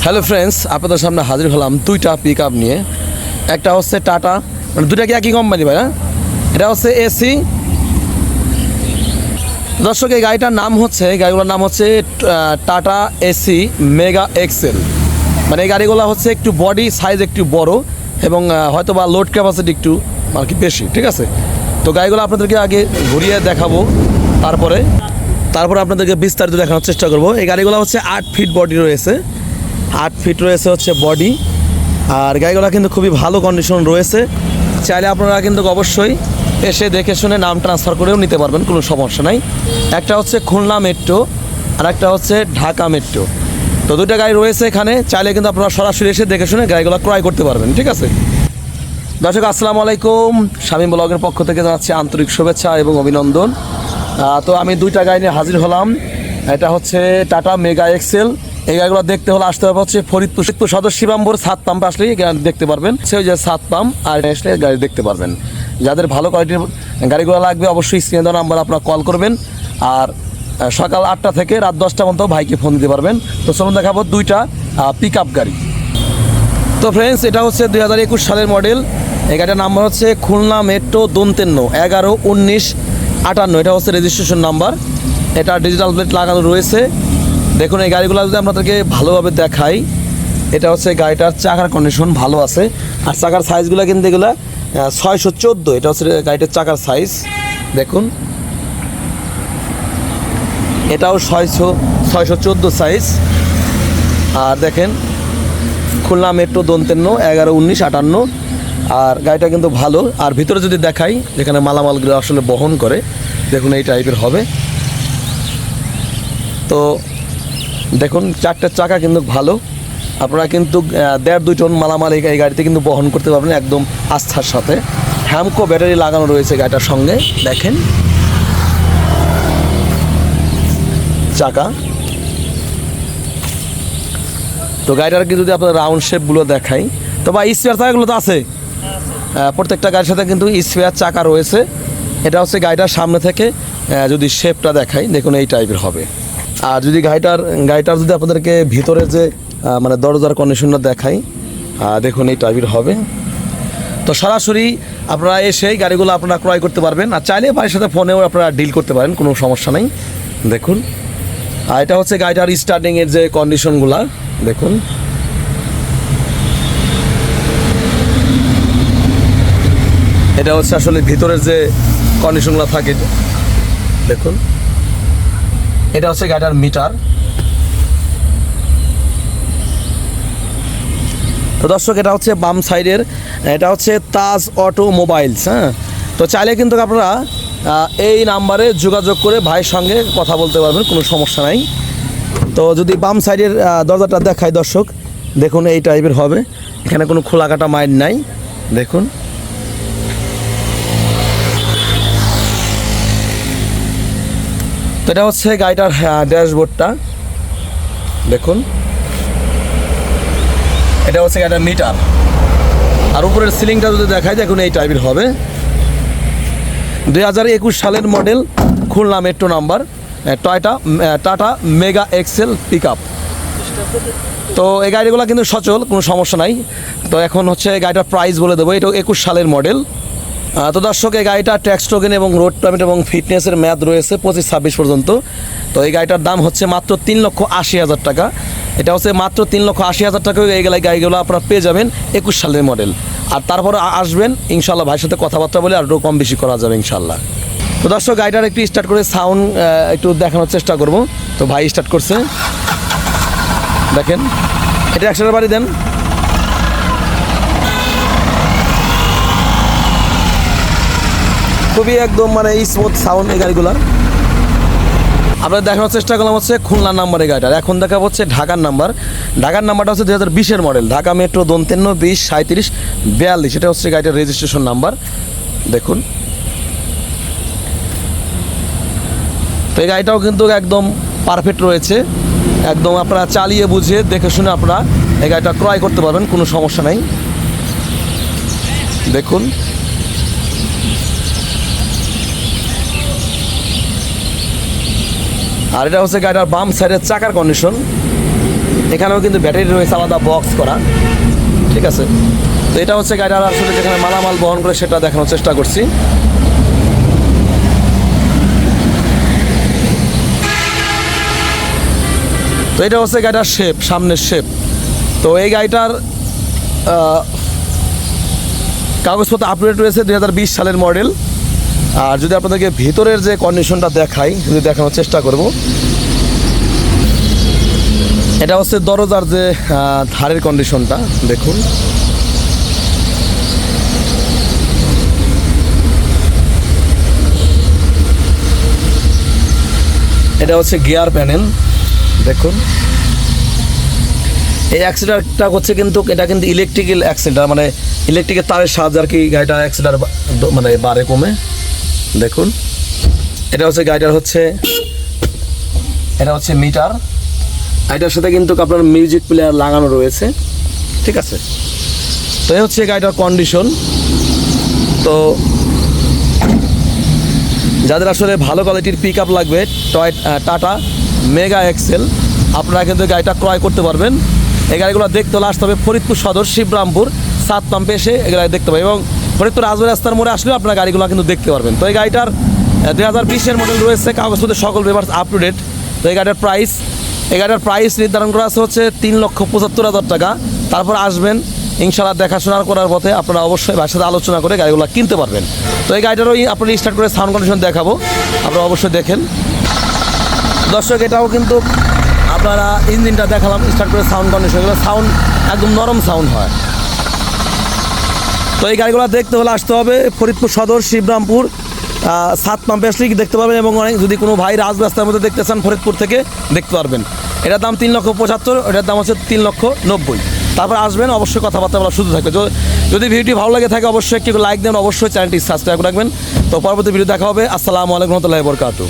Hello friends, আপনাদের সামনে হাজির হলাম দুইটা পিক আপ নিয়ে। একটা হচ্ছে টাটা মানে দুইটা কি একই কোম্পানি ভাই হ্যাঁ? এটা হচ্ছে এসি দর্শক, এই গাড়িটার নাম হচ্ছে গাড়িগুলোর নাম হচ্ছে টাটা এসি মেগা এক্সেল মানে এই গাড়িগুলো হচ্ছে একটু বডি সাইজ একটু বড় এবং হয়তো বা লোড ক্যাপাসিটি একটু আর কি বেশি, ঠিক আছে? তো গাড়িগুলো আপনাদেরকে আগে ঘুরিয়ে দেখাবো, তারপরে তারপরে আপনাদেরকে বিস্তারিত দেখানোর চেষ্টা করব। এই গাড়িগুলো হচ্ছে আট ফিট বডি রয়েছে। আট ফিট রয়েছে হচ্ছে বডি। আর গাড়িগুলো কিন্তু খুবই ভালো কন্ডিশন রয়েছে। চাইলে আপনারা কিন্তু অবশ্যই এসে দেখে শুনে নাম ট্রান্সফার করেও নিতে পারবেন, কোনো সমস্যা নাই। একটা হচ্ছে খুলনা মেট্রো আর একটা হচ্ছে ঢাকা মেট্রো তো দুটো গাড়ি রয়েছে এখানে, চাইলে কিন্তু আপনারা সরাসরি এসে দেখে শুনে গাড়িগুলো ক্রয় করতে পারবেন, ঠিক আছে? দর্শক, আসসালামু আলাইকুম। স্বামী ব্লগের পক্ষ থেকে জানাচ্ছি আন্তরিক শুভেচ্ছা এবং অভিনন্দন। তো আমি দুইটা গাড়ি নিয়ে হাজির হলাম। এটা হচ্ছে টাটা মেগা এক্সেল। এই গাড়িগুলো দেখতে হলে আসতে হবে হচ্ছে ফরিদপুর। ফরিদপুর সদর শিবাম্বর সাত পাম্প আসলেই দেখতে পারবেন। সে যে সাত পাম্প আর আসলে গাড়ি দেখতে পারবেন। যাদের ভালো কোয়ালিটির গাড়িগুলো লাগবে অবশ্যই স্ক্রিনে দেওয়া নাম্বার আপনারা কল করবেন। আর সকাল আটটা থেকে রাত দশটা পর্যন্ত ভাইকে ফোন দিতে পারবেন। তো চলুন দেখাবো দুইটা পিক গাড়ি। তো ফ্রেন্ডস এটা হচ্ছে দুই হাজার একুশ সালের মডেল এই গাড়িটার নাম্বার হচ্ছে খুলনা মেট্রো দন্তেন্ন, এগারো উনিশ আটান্ন। এটা হচ্ছে রেজিস্ট্রেশন নাম্বার এটা ডিজিটাল প্লেট লাগানো রয়েছে। দেখুন, এই গাড়িগুলো যদি আপনাদেরকে ভালোভাবে দেখাই, এটা হচ্ছে গাড়িটার চাকার কন্ডিশন ভালো আছে। আর চাকার সাইজগুলো কিন্তু এগুলো ছয়শো চোদ্দ। এটা হচ্ছে গাড়িটার চাকার সাইজ দেখুন। এটাও ছয়শো ছয়শো চোদ্দ সাইজ আর দেখেন, খুলনা মেট্রো দন্তেন্ন, এগারো, উনিশ, আটান্ন। আর গাড়িটা কিন্তু ভালো। আর ভিতরে যদি দেখাই, যেখানে মালামালগুলো আসলে বহন করে, দেখুন এই টাইপের হবে। তো দেখুন চারটার চাকা কিন্তু ভালো। আপনারা কিন্তু দেড় দুই টন মালামাল এই এই গাড়িতে কিন্তু বহন করতে পারবেন একদম আস্থার সাথে। হ্যামকো ব্যাটারি লাগানো রয়েছে গাড়িটার সঙ্গে, দেখেন। চাকা। তো গাড়িটার কি যদি আপনার রাউন্ড শেপগুলো দেখাই, তো বা স্পেয়ার চাকাগুলো তো আছে। প্রত্যেকটা গাড়ির সাথে কিন্তু স্পেয়ার চাকা রয়েছে। এটা হচ্ছে গাড়িটার সামনে থেকে যদি শেপটা দেখাই, দেখুন এই টাইপের হবে। আর যদি গাড়িটার গাড়িটার যদি আপনাদেরকে ভিতরে যে মানে দরজার কন্ডিশনটা দেখাই দেখুন এই টাইপের হবে। তো সরাসরি আপনারা এসে গাড়িগুলো আপনারা ক্রয় করতে পারবেন। আর চাইলে বাড়ির সাথে ফোনেও আপনারা ডিল করতে পারেন, কোনো সমস্যা নেই। দেখুন। আর এটা হচ্ছে গাড়িটার স্টার্টিংয়ের যে কন্ডিশনগুলো দেখুন। এটা হচ্ছে আসলে ভিতরের যে কন্ডিশনগুলো থাকে। দেখুন। এটা হচ্ছে গাড়িটার মিটার। তো দর্শক, এটা হচ্ছে বাম সাইডের, এটা হচ্ছে তাজ অটো মোবাইলস হ্যাঁ? তো চাইলে কিন্তু আপনারা এই নাম্বারে যোগাযোগ করে ভাইয়ের সঙ্গে কথা বলতে পারবেন, কোনো সমস্যা নাই। তো যদি বাম সাইডের দরজাটা দেখায় দর্শক, দেখুন এই টাইপের হবে। এখানে কোনো খোলা কাটা মাইন্ড নাই। দেখুন। তো এটা হচ্ছে গাড়িটার ড্যাশবোর্ডটা। দেখুন। এটা হচ্ছে গাড়িটার মিটার। আর উপরের সিলিংটা যদি দেখায় দেখুন এই টাইপের হবে। দুই হাজার একুশ সালের মডেল, খুলনা মেট্রো নাম্বার টয়টা টাটা মেগা এক্সেল পিক তো এই গাড়িগুলো কিন্তু সচল, কোনো সমস্যা নাই। তো এখন হচ্ছে গাড়িটার প্রাইস বলে দেবো। এটা একুশ সালের মডেল। তো দর্শক, এই গাড়িটা ট্যাক্স টোকেন এবং রোড পারমিট এবং ফিটনেসের মেয়াদ রয়েছে পঁচিশ ছাব্বিশ পর্যন্ত। তো এই গাড়িটার দাম হচ্ছে মাত্র তিন লক্ষ আশি হাজার টাকা। এটা হচ্ছে মাত্র তিন লক্ষ আশি হাজার টাকা এই গাড়ি- গাড়িগুলো আপনারা পেয়ে যাবেন একুশ সালের মডেল আর তারপরে আসবেন ইনশাল্লাহ ভাইয়ের সাথে কথাবার্তা বলে আরও কম বেশি করা যাবে ইনশাল্লাহ তো দর্শক, গাড়িটার একটু স্টার্ট করে সাউন্ড একটু দেখানোর চেষ্টা করব। তো ভাই স্টার্ট করছে। দেখেন, এটা একশো বাড়ি দেন। খুবই একদম মানে স্মুথ সাউন্ড এই গাড়িগুলোর। আমরা দেখানোর চেষ্টা করলাম হচ্ছে খুলনা নাম্বারের গাড়িটার। এখন দেখা হচ্ছে ঢাকার নাম্বার ঢাকার নাম্বারটা হচ্ছে দু হাজার বিশের মডেল ঢাকা মেট্রো দন্তেন্ন বিশ সাঁত্রিশ বিয়াল্লিশ। এটা হচ্ছে গাড়িটার রেজিস্ট্রেশন নাম্বার দেখুন। তো এই গাড়িটাও কিন্তু একদম পারফেক্ট রয়েছে। একদম আপনারা চালিয়ে বুঝিয়ে দেখে শুনে আপনারা এই গাড়িটা ক্রয় করতে পারবেন, কোনো সমস্যা নাই। দেখুন। আর এটা হচ্ছে গাড়িটার বাম সাইডের চাকার কন্ডিশন এখানেও কিন্তু ব্যাটারি রয়েছে, আলাদা বক্স করা। ঠিক আছে? তো এটা হচ্ছে গাড়িটার আসলে যেখানে মালামাল বহন করে সেটা দেখানোর চেষ্টা করছি। তো এটা হচ্ছে গাড়িটার শেপ সামনের শেপ তো এই গাড়িটার কাগজপত্র আপডেট রয়েছে দুই হাজার বিশ সালের মডেল আর যদি আপনাদেরকে ভিতরের যে কন্ডিশনটা দেখাই, যদি দেখানোর চেষ্টা করব। এটা হচ্ছে দরজার যে ধারের কন্ডিশনটা দেখুন। এটা হচ্ছে গিয়ার প্যানেল, দেখুন। এই অ্যাক্সিডারটা হচ্ছে কিন্তু, এটা কিন্তু ইলেকট্রিক্যাল অ্যাক্সিডার মানে ইলেকট্রিকের তারের সাহায্যে আর কি গাড়িটা অ্যাক্সিডার মানে বাড়ে কমে। দেখুন। এটা হচ্ছে গাড়িটার হচ্ছে, এটা হচ্ছে মিটার। এটার সাথে কিন্তু আপনার মিউজিক প্লেয়ার লাগানো রয়েছে। ঠিক আছে? তো এই হচ্ছে গাড়িটার কন্ডিশন তো যাদের আসলে ভালো কোয়ালিটির পিক আপ লাগবে টয় টাটা মেগা এক্সেল আপনারা কিন্তু গাড়িটা ক্রয় করতে পারবেন। এই গাড়িগুলো দেখতে হলে আসতে হবে ফরিদপুর সদর, শিবরামপুর, সাত পাম্পে এসে এই গাড়ি দেখতে পাবেন এবং ফরিদপুর রাজবাড়ি রাস্তার মোড়ে আসলেও আপনার গাড়িগুলো কিন্তু দেখতে পারবেন। তো এই গাড়িটার দুই হাজার বিশের মডেল রয়েছে, কাগজপত্রের সকল পেপার আপ টু ডেট তো এই গাড়িটার প্রাইস এই গাড়িটার প্রাইস নির্ধারণ করা আছে হচ্ছে তিন লক্ষ পঁচাত্তর হাজার টাকা। তারপর আসবেন ইনশাল্লাহ দেখাশোনা করার পথে আপনারা অবশ্যই ভাইয়ের সাথে আলোচনা করে গাড়িগুলো কিনতে পারবেন। তো এই গাড়িটারই আপনারা স্টার্ট করে সাউন্ড কন্ডিশন দেখাবো, আপনারা অবশ্যই দেখেন। দর্শক, এটাও কিন্তু আপনারা ইঞ্জিনটা দেখালাম স্টার্ট করে সাউন্ড কন্ডিশন সাউন্ড একদম নরম সাউন্ড হয়। তো এই গাড়িগুলো দেখতে হলে আসতে হবে ফরিদপুর সদর, শিবরামপুর সাত পাম্পে আসলে দেখতে পাবেন এবং অনেক যদি কোনো ভাই রাজ রাস্তার মধ্যে দেখতে চান ফরিদপুর থেকে দেখতে পারবেন। এটার দাম তিন লক্ষ পঁচাত্তর, এটার দাম হচ্ছে তিন লক্ষ নব্বই। তারপর আসবেন, অবশ্যই কথাবার্তা বলা শুধু থাকবে। যদি ভিডিওটি ভালো লাগে থাকে অবশ্যই একটু লাইক দেন, অবশ্যই চ্যানেলটি সাবস্ক্রাইব রাখবেন। তো পরবর্তী ভিডিও দেখা হবে। আসসালামু আলাইকুম রহমতুল্লাহ বরকাতু